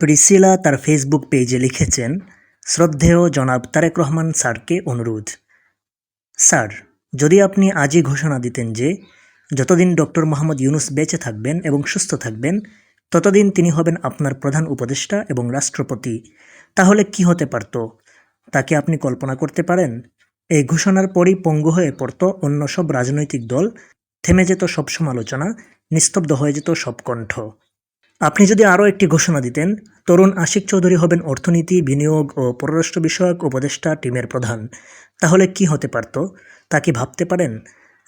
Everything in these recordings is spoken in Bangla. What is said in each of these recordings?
প্রিসিলা তার ফেসবুক পেজে লিখেছেন, শ্রদ্ধেয় জনাব তারেক রহমান স্যারকে অনুরোধ। স্যার, যদি আপনি আজই ঘোষণা দিতেন যে, যতদিন ডক্টর মোহাম্মদ ইউনুস বেঁচে থাকবেন এবং সুস্থ থাকবেন, ততদিন তিনি হবেন আপনার প্রধান উপদেষ্টা এবং রাষ্ট্রপতি, তাহলে কি হতে পারত? তাকে আপনি কল্পনা করতে পারেন? এই ঘোষণার পরই পঙ্গু হয়ে পড়ত অন্য সব রাজনৈতিক দল, থেমে যেত সব সমালোচনা, নিস্তব্ধ হয়ে যেত সব কণ্ঠ। আপনি যদি আরও একটি ঘোষণা দিতেন, তরুণ আশিক চৌধুরী হবেন অর্থনীতি, বিনিয়োগ ও পররাষ্ট্র বিষয়ক উপদেষ্টা টিমের প্রধান। তাহলে কি হতে পারত? তা কি ভাবতে পারেন?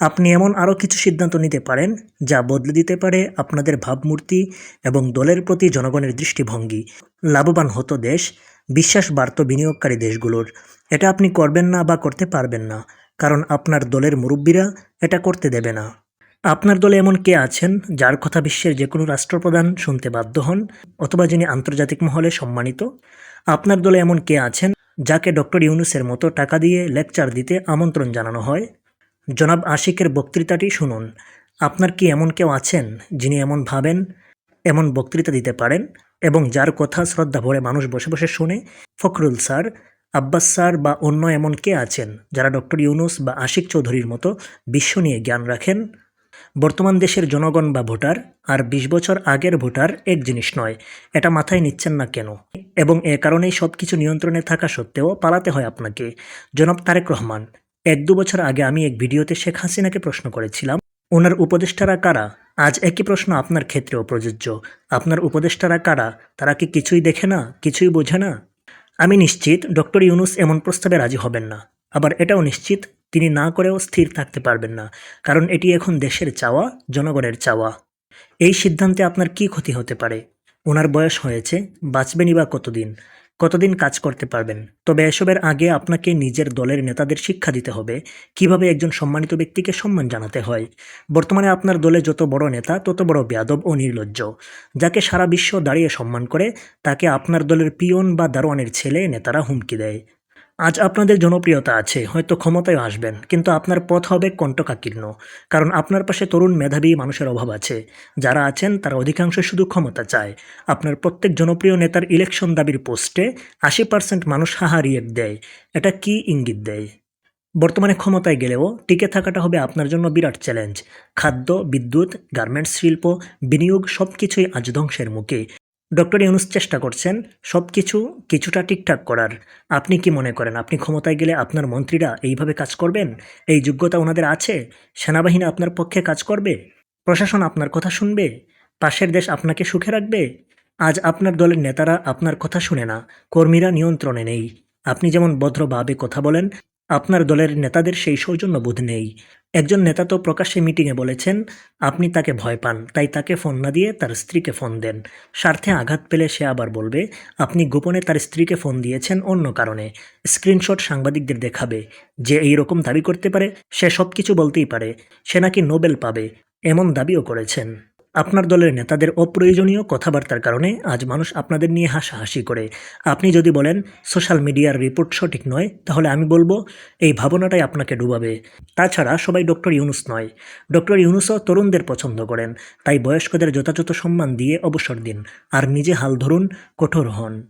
আপনি এমন আরও কিছু সিদ্ধান্ত নিতে পারেন, যা বদলে দিতে পারে আপনাদের ভাবমূর্তি এবং দলের প্রতি জনগণের দৃষ্টিভঙ্গি। লাভবান হতো দেশ, বিশ্বাস বাড়ত বিনিয়োগকারী দেশগুলোর। এটা আপনি করবেন না বা করতে পারবেন না, কারণ আপনার দলের মুরব্বীরা এটা করতে দেবে না। আপনার দলে এমন কে আছেন যার কথা বিশ্বের যে কোনো রাষ্ট্রপ্রধান শুনতে বাধ্য হন অথবা যিনি আন্তর্জাতিক মহলে সম্মানিত? আপনার দলে এমন কে আছেন যাকে ডক্টর ইউনুসের মতো টাকা দিয়ে লেকচার দিতে আমন্ত্রণ জানানো হয়? জনাব আশিকের বক্তৃতাটি শুনুন। আপনার কি এমন কেউ আছেন যিনি এমন ভাবেন, এমন বক্তৃতা দিতে পারেন এবং যার কথা শ্রদ্ধা ভরে মানুষ বসে বসে শুনে? ফখরুল স্যার, আব্বাস স্যার বা অন্য এমন কে আছেন যারা ডক্টর ইউনুস বা আশিক চৌধুরীর মতো বিশ্ব নিয়ে জ্ঞান রাখেন? বর্তমান দেশের জনগণ বা ভোটার আর বিশ বছর আগের ভোটার এক জিনিস নয়, এটা মাথায় নিচ্ছেন না কেন? এবং এ কারণেই সব কিছু নিয়ন্ত্রণে থাকা সত্ত্বেও পালাতে হয় আপনাকে। জনাব তারেক রহমান, এক দু বছর আগে আমি এক ভিডিওতে শেখ হাসিনাকে প্রশ্ন করেছিলাম, ওনার উপদেষ্টারা কারা? আজ একই প্রশ্ন আপনার ক্ষেত্রেও প্রযোজ্য। আপনার উপদেষ্টারা কারা? তারা কি কিছুই দেখে না? কিছুই বোঝে না? আমি নিশ্চিত ডক্টর ইউনুস এমন প্রস্তাবে রাজি হবেন না। আবার এটাও নিশ্চিত তিনি না করেও স্থির থাকতে পারবেন না, কারণ এটি এখন দেশের চাওয়া, জনগণের চাওয়া। এই সিদ্ধান্তে আপনার কি ক্ষতি হতে পারে? ওনার বয়স হয়েছে, বাঁচবেনই বা কতদিন? কতদিন কাজ করতে পারবেন? তবে এসবের আগে আপনাকে নিজের দলের নেতাদের শিক্ষা দিতে হবে, কীভাবে একজন সম্মানিত ব্যক্তিকে সম্মান জানাতে হয়। বর্তমানে আপনার দলে যত বড় নেতা, তত বড় বেয়াদব ও নির্লজ্জ। যাকে সারা বিশ্ব দাঁড়িয়ে সম্মান করে, তাকে আপনার দলের পিয়ন বা দারোয়ানের ছেলে নেতারা হুমকি দেয়। আজ আপনাদের জনপ্রিয়তা আছে, হয়তো ক্ষমতায় আসবেন, কিন্তু আপনার পথ হবে কণ্ঠকাকীর্ণ কারণ আপনার পাশে তরুণ মেধাবী মানুষের অভাব আছে। যারা আছেন, তারা অধিকাংশ শুধু ক্ষমতা চায়। আপনার প্রত্যেক জনপ্রিয় নেতার ইলেকশন দাবির পোস্টে আশি পার্সেন্ট মানুষ হাহা রিয়েক্ট দেয়। এটা কি ইঙ্গিত দেয়? বর্তমানে ক্ষমতায় গেলেও টিকে থাকাটা হবে আপনার জন্য বিরাট চ্যালেঞ্জ। খাদ্য, বিদ্যুৎ, গার্মেন্টস, শিল্প, বিনিয়োগ সব কিছুই আজ ধ্বংসের মুখে। ডক্টর ইউনুস চেষ্টা করছেন সব কিছু কিছুটা ঠিকঠাক করার। আপনি কি মনে করেন, আপনি ক্ষমতায় গেলে আপনার মন্ত্রীরা এইভাবে কাজ করবেন? এই যোগ্যতা ওনাদের আছে? সেনাবাহিনী আপনার পক্ষে কাজ করবে? প্রশাসন আপনার কথা শুনবে? পাশের দেশ আপনাকে সুখে রাখবে? আজ আপনার দলের নেতারা আপনার কথা শুনে না, কর্মীরা নিয়ন্ত্রণে নেই। আপনি যেমন ভদ্রভাবে কথা বলেন, আপনার দলের নেতাদের সেই সৌজন্যবোধ নেই। একজন নেতা তো প্রকাশ্যে মিটিংয়ে বলেছেন, আপনি তাকে ভয় পান, তাই তাকে ফোন না দিয়ে তার স্ত্রীকে ফোন দেন। স্বার্থে আঘাত পেলে সে আবার বলবে, আপনি গোপনে তার স্ত্রীকে ফোন দিয়েছেন অন্য কারণে। স্ক্রিনশট সাংবাদিকদের দেখাবে। যে এই রকম দাবি করতে পারে, সে সব কিছু বলতেই পারে। সে নাকি নোবেল পাবে এমন দাবিও করেছেন। আপনার দলের নেতাদের অপ্রয়োজনীয় কথাবার্তার কারণে আজ মানুষ আপনাদের নিয়ে হাসাহাসি করে। আপনি যদি বলেন, সোশ্যাল মিডিয়ার রিপোর্ট সঠিক নয়, তাহলে আমি বলব, এই ভাবনাটাই আপনাকে ডুবাবে। তাছাড়া সবাই ডক্টর ইউনুস নয়। ডক্টর ইউনুসও তরুণদের পছন্দ করেন, তাই বয়স্কদের যথাযথ সম্মান দিয়ে অবসর দিন, আর নিজে হাল ধরুন, কঠোর হন।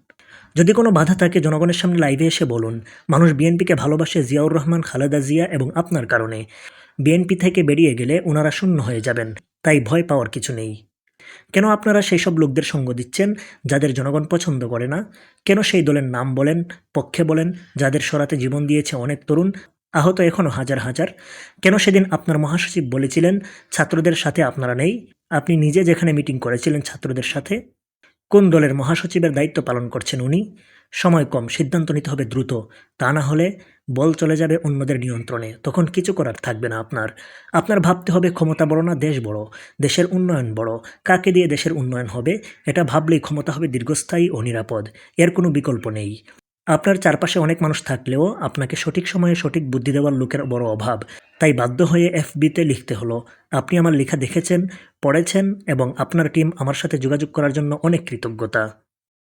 যদি কোনো বাধা থাকে, জনগণের সামনে লাইভে এসে বলুন। মানুষ বিএনপিকে ভালোবাসে জিয়াউর রহমান, খালেদা জিয়া এবং আপনার কারণে। বিএনপি থেকে বেরিয়ে গেলে ওনারা শূন্য হয়ে যাবেন, তাই ভয় পাওয়ার কিছু নেই। কেন আপনারা সেই সব লোকদের সঙ্গ দিচ্ছেন, যাদের জনগণ পছন্দ করে না? কেন সেই দলের নাম বলেন, পক্ষে বলেন, যাদের সরাতে জীবন দিয়েছে অনেক তরুণ, আহত এখনও হাজার হাজার? কেন সেদিন আপনার মহাসচিব বলেছিলেন, ছাত্রদের সাথে আপনারা নেই? আপনি নিজে যেখানে মিটিং করেছিলেন ছাত্রদের সাথে? কোন দলের মহাসচিবের দায়িত্ব পালন করছেন উনি? সময় কম, সিদ্ধান্ত নিতে হবে দ্রুত। তা না হলে বল চলে যাবে অন্যদের নিয়ন্ত্রণে। তখন কিছু করার থাকবে না আপনার। আপনার ভাবতে হবে ক্ষমতা বড় না দেশ বড়। দেশের উন্নয়ন বড়। কাকে দিয়ে দেশের উন্নয়ন হবে? এটা ভাবলেই ক্ষমতা হবে দীর্ঘস্থায়ী ও নিরাপদ। এর কোনো বিকল্প নেই। আপনার চারপাশে অনেক মানুষ থাকলেও আপনাকে সঠিক সময়ে সঠিক বুদ্ধি দেওয়ার লোকের বড় অভাব। তাই বাধ্য হয়ে এফবিতে লিখতে হলো, আপনি আমার লেখা দেখেছেন, পড়েছেন এবং আপনার টিম আমার সাথে যোগাযোগ করার জন্য অনেক কৃতজ্ঞতা।